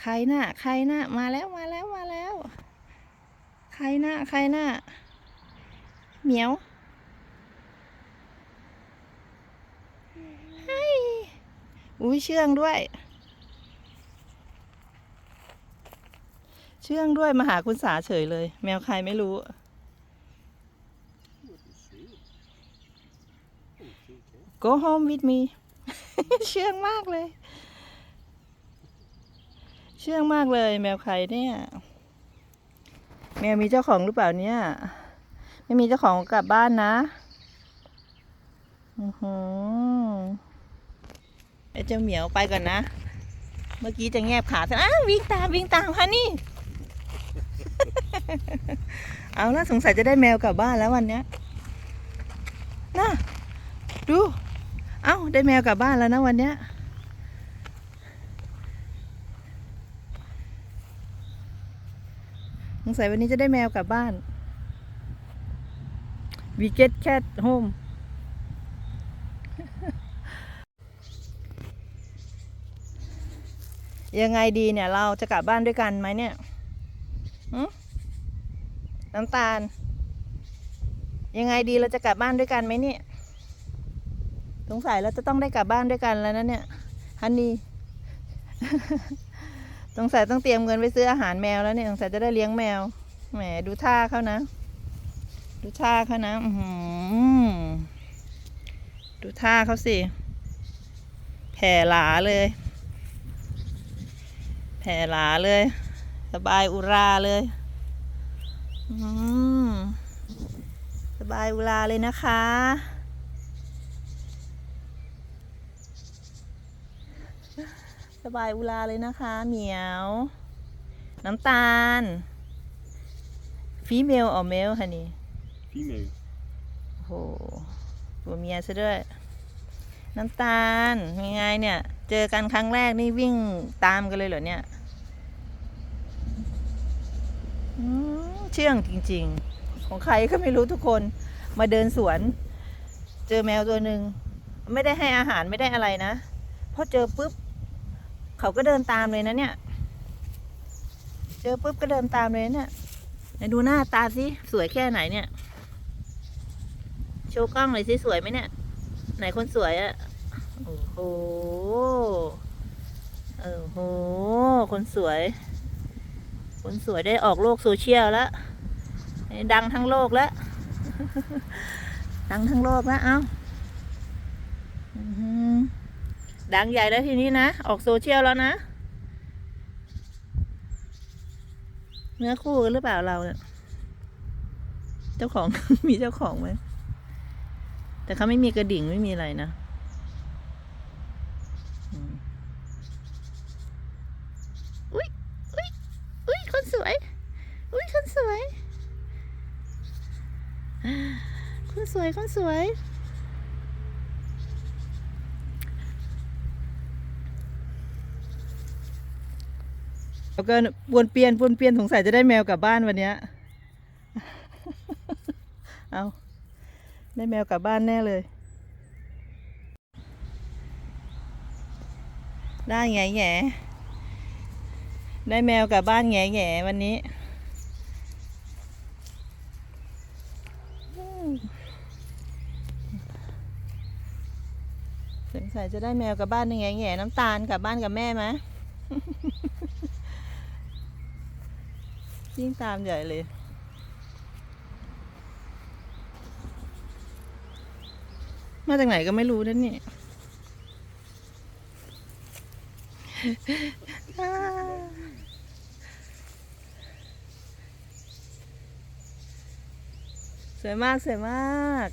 ใครน่ะใครน่ะมาแล้วมาแล้วมาแล้ว ใครน่ะใครน่ะเหมียวเฮ้ยอุ้ยเชื่องด้วย เชื่องด้วยมาหาคุณสาเฉยเลย แมวใครไม่รู้ go home with me เชื่องมากเลย เชื่องมากเลยแมวใครเนี่ย แมวมีเจ้าของหรือเปล่าเนี่ย ไม่มีเจ้าของกลับบ้านนะอือหือไอเจ้าเหมียวไปก่อนนะ เมื่อกี้จะแงบขาซะอ้าววิ่งตามวิ่งตามค่ะนี่ เอาละสงสัยจะได้แมวกลับบ้านแล้ววันเนี้ยน่ะดู เอ้าได้แมวกลับบ้านแล้วนะวันเนี้ย สงสัยวันนี้จะได้แมวกลับบ้าน we get cat home ยังไงดีเนี่ย เราจะกลับบ้านด้วยกันไหมเนี่ยน้ำตาล ยังไงดีเราจะกลับบ้านด้วยกันไหมเนี่ยสงสัยเราจะต้องได้กลับบ้านด้วยกันแล้วนะเนี่ยฮันนี่ สงสัยต้องเตรียมเงินไปซื้ออาหารแมวแล้วเนี่ยสงสัยจะได้เลี้ยงแมว แหมดูท่าเขานะ ดูท่าเขานะอืดูท่าเขาสิ แผ่หลาเลย แผ่หลาเลย สบายอุราเลยอืมสบายอุราเลยนะคะ สบายอุราเลยนะคะเหมียว น้ำตาล ฟีเมลออเมลคะนี่ Female. โอ้โหตัวเมียซะด้วย น้ำตาลยังไงเนี่ย เจอกันครั้งแรกนี่วิ่งตามกันเลยเหรอเนี่ยอืมเชื่องจริง ๆ ของใครก็ไม่รู้ทุกคนมาเดินสวน เจอแมวตัวหนึ่ง ไม่ได้ให้อาหารไม่ได้อะไรนะพอเจอปุ๊บ เขาก็เดินตามเลยนะเนี่ย เจอปุ๊บก็เดินตามเลยเนี่ยไหนดูหน้าตาสิสวยแค่ไหนเนี่ย โชว์กล้องเลยสิสวยไหมเนี่ย ไหนคนสวยอะโอ้โหโอ้โห คนสวย คนสวยได้ออกโลกโซเชียลแล้วดังทั้งโลกแล้ว ดังทั้งโลกแล้ว เอ้าอื้อหือ ดังใหญ่แล้วทีนี้นะ ออกโซเชียลแล้วนะ เนื้อคู่กันหรือเปล่าเราเนี่ย เจ้าของ มีเจ้าของไหม แต่เขาไม่มีกระดิ่งไม่มีอะไรนะอุ้ยอุ้ยอุ้ยคนสวย อุ้ยคนสวย คนสวยคนสวย แล้วก็วนเปลี่ยนวนเปลี่ยนสงสัยจะได้แมวกลับบ้านวันเนี้ย เอาได้แมวกลับบ้านแน่เลย ได้แง่แง่ได้แมวกลับบ้านแง่แง่วันนี้สงสัยจะได้แมวกลับบ้านแง่แง่น้ำตาลกลับบ้านกับแม่ไหม ยิ่งตามใหญ่เลย มาจากไหนก็ไม่รู้นั่นนี่สวยมาก สวยมาก